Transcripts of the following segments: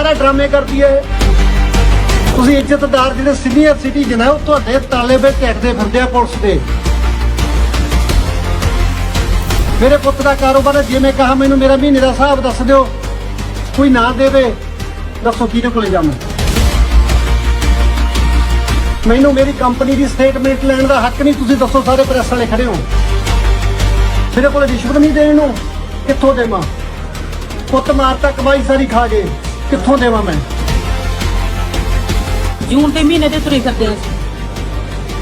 ਸਰਕਾਰ ਡਰਾਮੇ ਕਰਦੀ ਹੈ ਤੁਸੀਂ ਇੱਜ਼ਤਦਾਰ ਜਿਹੜੇ ਸੀਨੀਅਰ ਸਿਟੀਜ਼ਨ ਹੈ, ਉਹ ਤੁਹਾਡੇ ਤਾਲੇ ਵਿੱਚ ਟੈਕਦੇ ਫਿਰਦੇ ਆ ਪੁਲਿਸ ਦੇ। ਮੇਰੇ ਪੁੱਤ ਦਾ ਕਾਰੋਬਾਰ ਹੈ, ਜਿਵੇਂ ਕਹਾ ਮੈਨੂੰ, ਮੇਰਾ ਮਹੀਨੇ ਦਾ ਹਿਸਾਬ ਦੱਸ ਦਿਓ। ਕੋਈ ਨਾ ਦੇਵੇ, ਦੱਸੋ ਕਿਹਦੇ ਕੋਲੇ ਜਾਵਾਂ। ਮੈਨੂੰ ਮੇਰੀ ਕੰਪਨੀ ਦੀ ਸਟੇਟਮੈਂਟ ਲੈਣ ਦਾ ਹੱਕ ਨਹੀਂ, ਤੁਸੀਂ ਦੱਸੋ ਸਾਰੇ ਪ੍ਰੈਸ ਵਾਲੇ ਖੜੇ ਹੋ। ਮੇਰੇ ਕੋਲੇ ਰਿਸ਼ਵਤ ਨਹੀਂ ਦੇਣ ਨੂੰ, ਕਿੱਥੋਂ ਦੇਵਾਂ? ਪੁੱਤ ਮਾਰਤਾ, ਕਮਾਈ ਸਾਰੀ ਖਾ ਗਏ। ਕਿੱਥੋਂ ਦੇਵਾਂ ਮੈਂ? ਜੂਨ ਦੇ ਮਹੀਨੇ ਦੇ ਤੁਰੇ ਫਿਰਦੇ ਆ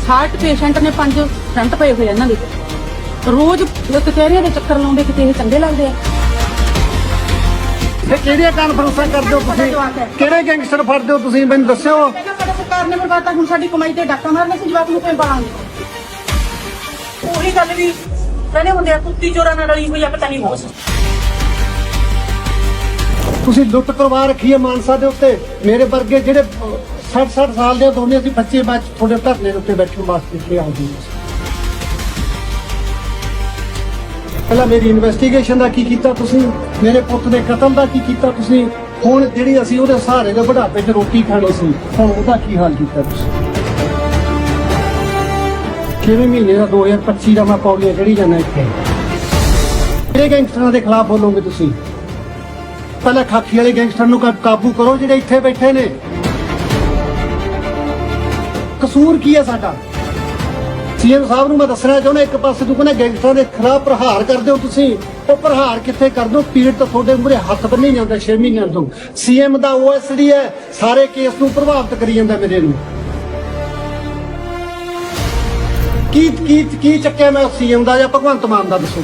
ਹਾਰਟ ਪੇਸ਼ੈਂਟ ਨੇ ਪੰਜ ਫਰੰਟ ਪਏ ਹੋਏ ਆ ਇਹਨਾਂ ਦੇ। ਰੋਜ਼ ਕਚਹਿਰੀਆਂ ਦੇ ਚੱਕਰ ਲਾਉਂਦੇ ਕਿਤੇ ਇਹ ਚੰਗੇ ਲੱਗਦੇ ਆ। ਇਹ ਕਿਹੜੀਆਂ ਕਾਨਫਰੰਸਾਂ ਕਰਦੇ ਹੋ ਤੁਸੀਂ? ਕਿਹੜੇ ਗੈਂਗਸਟਰ ਫੜਦੇ ਹੋ ਤੁਸੀਂ? ਮੈਨੂੰ ਦੱਸਿਓ। ਸਾਡਾ ਸਰਕਾਰ ਨੇ ਬਰਬਾਦਤਾ ਹੁਣ ਸਾਡੀ ਕਮਾਈ ਤੇ ਡਾਕਾ ਮਾਰਨਾ ਸੀ ਜਵਾਬ ਨੂੰ ਕਿਵੇਂ ਪਾਵਾਂਗੇ ਉਹੀ ਗੱਲ ਵੀ ਕਹਿੰਦੇ ਹੁੰਦੇ ਆ ਕੁੱਤੀ ਚੋਰਾਂ ਨਾਲ ਰਲੀ ਹੋਈ ਆ ਪਤਾ ਨਹੀਂ ਹੋਸ ਤੁਸੀਂ ਲੁੱਟ ਕਰਵਾ ਰੱਖੀ ਹੈ ਮਾਨਸਾ ਦੇ ਉੱਤੇ। ਮੇਰੇ ਵਰਗੇ ਜਿਹੜੇ 60 60 ਸਾਲ ਦੇ ਦੋਨੇ ਅਸੀਂ ਬੱਚੇ ਬਾਅਦ ਤੁਹਾਡੇ ਧਰਨੇ ਦੇ ਉੱਤੇ ਬੈਠਣ ਵਾਸਤੇ ਇੱਥੇ ਆਉਂਦੇ ਪਹਿਲਾਂ ਮੇਰੀ ਇਨਵੈਸਟੀਗੇਸ਼ਨ ਦਾ ਕੀ ਕੀਤਾ ਤੁਸੀਂ? ਮੇਰੇ ਪੁੱਤ ਦੇ ਕਤਲ ਦਾ ਕੀ ਕੀਤਾ ਤੁਸੀਂ? ਹੁਣ ਜਿਹੜੀ ਅਸੀਂ ਉਹਦੇ ਸਹਾਰੇ ਦੇ ਬੁਢਾਪੇ 'ਚ ਰੋਟੀ ਖਾਣੀ ਸੀ, ਹੁਣ ਉਹਦਾ ਕੀ ਹਾਲ ਕੀਤਾ ਤੁਸੀਂ? ਕਿਵੇਂ ਮਹੀਨੇ ਦਾ 2025 ਦਾ ਮੈਂ ਪੌੜੀਆਂ ਚੜੀ ਜਾਂਦਾ ਇੱਥੇ। ਕਿਹੜੇ ਗੈਂਗਸਟਰਾਂ ਦੇ ਖਿਲਾਫ ਬੋਲੋਗੇ ਤੁਸੀਂ? ਪਹਿਲਾਂ ਖਾਖੀ ਵਾਲੇ ਗੈਂਗਸਟਰ ਨੂੰ ਕਾ- ਕਾਬੂ ਕਰੋ ਜਿਹੜੇ ਇੱਥੇ ਬੈਠੇ ਨੇ। ਕਸੂਰ ਕੀ ਹੈ ਸਾਡਾ? ਸੀਐਮ ਸਾਹਿਬ ਨੂੰ ਮੈਂ ਦੱਸਣਾ ਚਾਹੁੰਦਾ, ਇੱਕ ਪਾਸੇ ਤੂੰ ਕਹਿੰਦਾ ਗੈਂਗਸਟਰਾਂ ਦੇ ਖਿਲਾਫ ਪ੍ਰਹਾਰ ਕਰਦੇ ਹੋ ਤੁਸੀਂ, ਉਹ ਪ੍ਰਹਾਰ ਕਿੱਥੇ ਕਰਦੇ ਹੋ? ਪੀੜ ਤਾਂ ਤੁਹਾਡੇ ਮੂਹਰੇ ਹੱਥ ਬੰਨੀ ਜਾਂਦਾ 6 ਮਹੀਨਿਆਂ ਤੋਂ। ਸੀਐਮ ਦਾ ਓਐਸਡੀ ਹੈ, ਸਾਰੇ ਕੇਸ ਨੂੰ ਪ੍ਰਭਾਵਿਤ ਕਰੀ ਜਾਂਦਾ ਮੇਰੇ ਨੂੰ। ਕੀ ਕੀ ਕੀ ਚੱਕਿਆ ਮੈਂ ਸੀਐਮ ਦਾ ਜਾਂ ਭਗਵੰਤ ਮਾਨ ਦਾ ਦੱਸੋ?